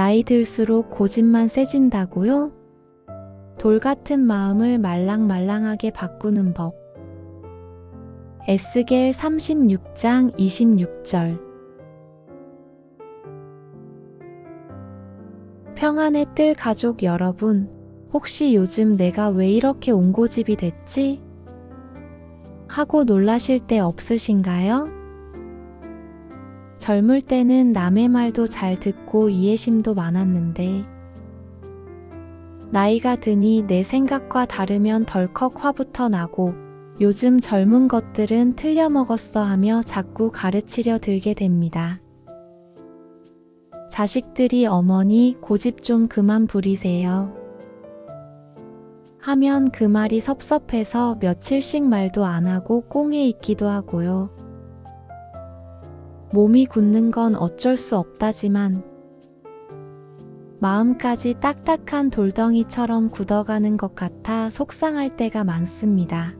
나이 들수록 고집만 세진다고요? 돌 같은 마음을 말랑말랑하게 바꾸는 법. 에스겔 36장 26절. 평안의 뜰 가족 여러분, 혹시 요즘 내가 왜 이렇게 옹고집이 됐지? 하고 놀라실 때 없으신가요? 젊을 때는 남의 말도 잘 듣고 이해심도 많았는데, 나이가 드니 내 생각과 다르면 덜컥 화부터 나고, 요즘 젊은 것들은 틀려 먹었어 하며 자꾸 가르치려 들게 됩니다. 자식들이 어머니 고집 좀 그만 부리세요. 하면 그 말이 섭섭해서 며칠씩 말도 안 하고 꽁에 있기도 하고요. 몸이 굳는 건 어쩔 수 없다지만 마음까지 딱딱한 돌덩이처럼 굳어가는 것 같아 속상할 때가 많습니다.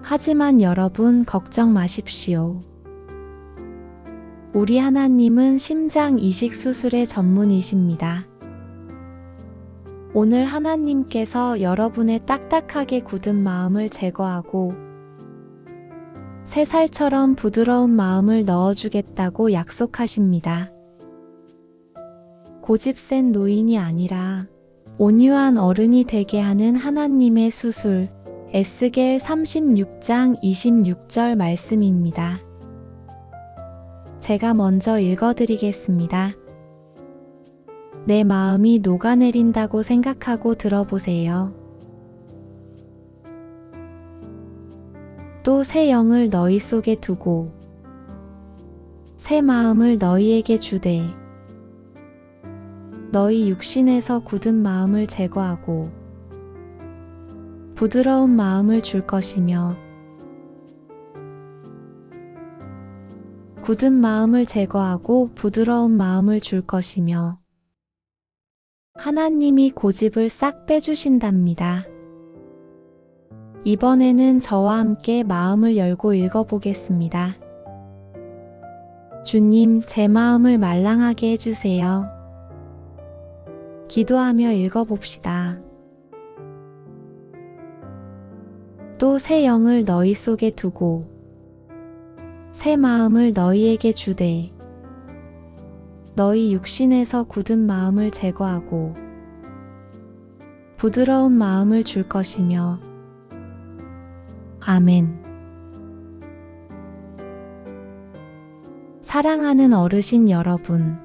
하지만 여러분 걱정 마십시오. 우리 하나님은 심장 이식 수술의 전문이십니다. 오늘 하나님께서 여러분의 딱딱하게 굳은 마음을 제거하고 새 살처럼 부드러운 마음을 넣어주겠다고 약속하십니다. 고집 센 노인이 아니라 온유한 어른이 되게 하는 하나님의 수술, 에스겔 36장 26절 말씀입니다. 제가 먼저 읽어드리겠습니다. 내 마음이 녹아내린다고 생각하고 들어보세요. 또 새 영을 너희 속에 두고 새 마음을 너희에게 주되 너희 육신에서 굳은 마음을 제거하고 부드러운 마음을 줄 것이며 굳은 마음을 제거하고 부드러운 마음을 줄 것이며 하나님이 고집을 싹 빼주신답니다. 이번에는 저와 함께 마음을 열고 읽어보겠습니다. 주님, 제 마음을 말랑하게 해주세요. 기도하며 읽어봅시다. 또 새 영을 너희 속에 두고 새 마음을 너희에게 주되 너희 육신에서 굳은 마음을 제거하고 부드러운 마음을 줄 것이며 아멘. 사랑하는 어르신 여러분.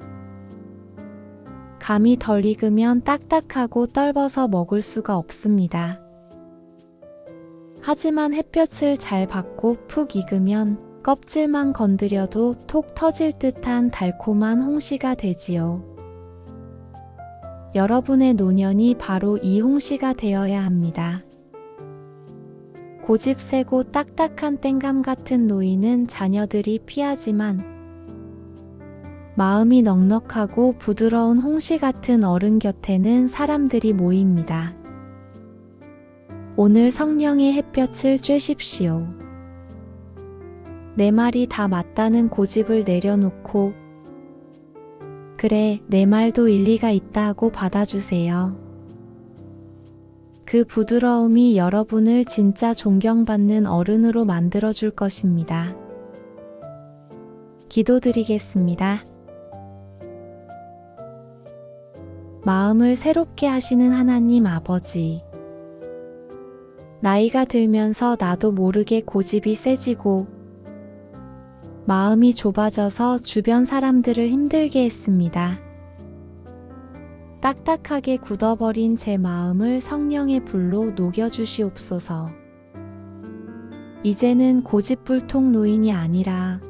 감이 덜 익으면 딱딱하고 떨버서 먹을 수가 없습니다. 하지만 햇볕을 잘 받고 푹 익으면 껍질만 건드려도 톡 터질 듯한 달콤한 홍시가 되지요. 여러분의 노년이 바로 이 홍시가 되어야 합니다. 고집 세고 딱딱한 땡감 같은 노인은 자녀들이 피하지만 마음이 넉넉하고 부드러운 홍시 같은 어른 곁에는 사람들이 모입니다. 오늘 성령의 햇볕을 쬐십시오. 내 말이 다 맞다는 고집을 내려놓고 그래, 내 말도 일리가 있다 하고 받아주세요. 그 부드러움이 여러분을 진짜 존경받는 어른으로 만들어줄 것입니다. 기도드리겠습니다. 마음을 새롭게 하시는 하나님 아버지. 나이가 들면서 나도 모르게 고집이 세지고 마음이 좁아져서 주변 사람들을 힘들게 했습니다. 딱딱하게 굳어버린 제 마음을 성령의 불로 녹여주시옵소서. 이제는 고집불통 노인이 아니라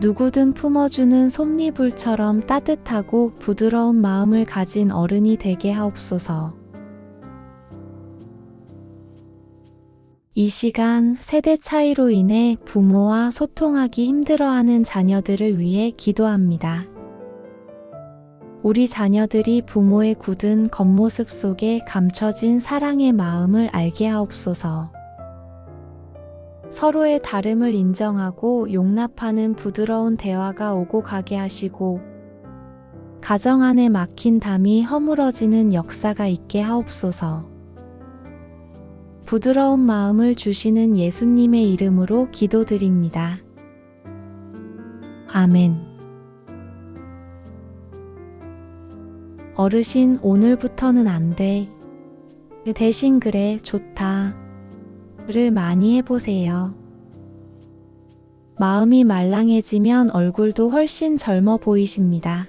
누구든 품어주는 솜니불처럼 따뜻하고 부드러운 마음을 가진 어른이 되게 하옵소서. 이 시간 세대 차이로 인해 부모와 소통하기 힘들어하는 자녀들을 위해 기도합니다. 우리 자녀들이 부모의 굳은 겉모습 속에 감춰진 사랑의 마음을 알게 하옵소서. 서로의 다름을 인정하고 용납하는 부드러운 대화가 오고 가게 하시고 가정 안에 막힌 담이 허물어지는 역사가 있게 하옵소서. 부드러운 마음을 주시는 예수님의 이름으로 기도드립니다. 아멘. 어르신, 오늘부터는 안 돼. 대신 그래, 좋다. 를 많이 해보세요. 마음이 말랑해지면 얼굴도 훨씬 젊어 보이십니다.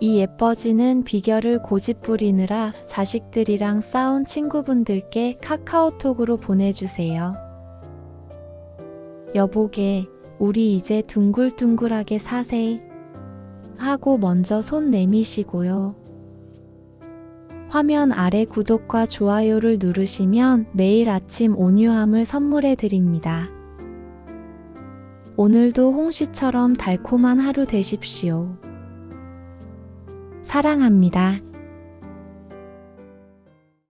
이 예뻐지는 비결을 고집 부리느라 자식들이랑 싸운 친구분들께 카카오톡으로 보내주세요. 여보게, 우리 이제 둥글둥글하게 사세. 하고 먼저 손 내미시고요. 화면 아래 구독과 좋아요를 누르시면 매일 아침 온유함을 선물해 드립니다. 오늘도 홍시처럼 달콤한 하루 되십시오. 사랑합니다.